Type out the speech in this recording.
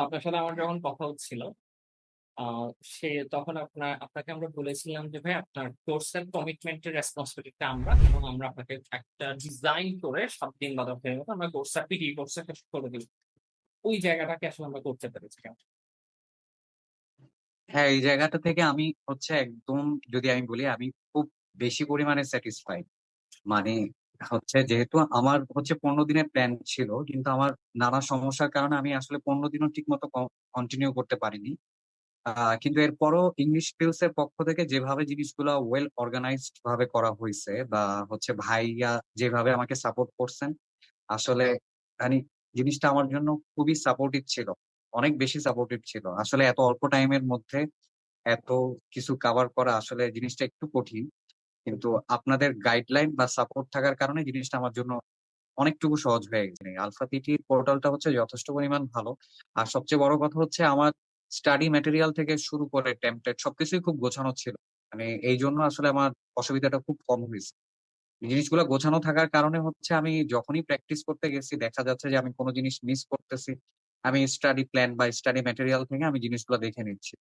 আপনার সাথে আমার যখন কথা হচ্ছিল, আ সে তখন আপনার আপনাকে আমরা বলেছিলাম যে ভাই আপনার কমিটমেন্ট এর রেসপনসিবিলিটি আমরা এবং আমরা আপনাকে একটা ডিজাইন করে ৭ দিন বা ১০ দিনের মধ্যে আমরা কোর্সটা পিডি কোর্সটা শেষ করে দিব। ওই জায়গাটাকে আসলে আমরা করতে পেরেছি কেমন? হ্যাঁ, এই জায়গাটা থেকে আমি হচ্ছে একদম যদি আমি বলি আমি খুব বেশি পরিমাণে স্যাটিসফাইড। মানে হচ্ছে যেহেতু আমার হচ্ছে ১৫ দিনের প্ল্যান ছিল। কিন্তু আমার নানা সমস্যার কারণে আমি আসলে ১৫ দিনও ঠিক মতো কন্টিনিউ করতে পারিনি। কিন্তু এরপরও ইংলিশ স্কিলস এর পক্ষ থেকে যেভাবে জিনিসগুলা ওয়েল অর্গানাইজড ভাবে করা হয়েছে বা হচ্ছে ভাইয়া যেভাবে আমাকে সাপোর্ট করছেন, আসলে মানে জিনিসটা আমার জন্য খুবই সাপোর্টিভ ছিল। অনেক বেশি সাপোর্টিভ ছিল। আসলে এত অল্প টাইমের মধ্যে এত কিছু কভার করা আসলে জিনিসটা একটু কঠিন। কিন্তু আপনাদের গাইডলাইন বা সাপোর্ট থাকার কারণে জিনিসটা আমার জন্য অনেকটুকু সহজ হয়ে গেছে। আলফা পিটির পোর্টালটা হচ্ছে যথেষ্ট পরিমাণ ভালো। আর সবচেয়ে বড় কথা হচ্ছে আমার স্টাডি ম্যাটেরিয়াল থেকে শুরু করে টেমপ্লেট সবকিছুই খুব গোছানো ছিল। মানে এই জন্য আসলে আমার অসুবিধাটা খুব কম হইছে। জিনিসগুলো গোছানো থাকার কারণে হচ্ছে আমি যখনই প্র্যাকটিস করতে গেছি, দেখা যাচ্ছে যে আমি কোন জিনিস মিস করতেছি। আমি স্টাডি প্ল্যান বা স্টাডি ম্যাটেরিয়াল থেকে আমি জিনিসগুলো দেখে নিচ্ছি।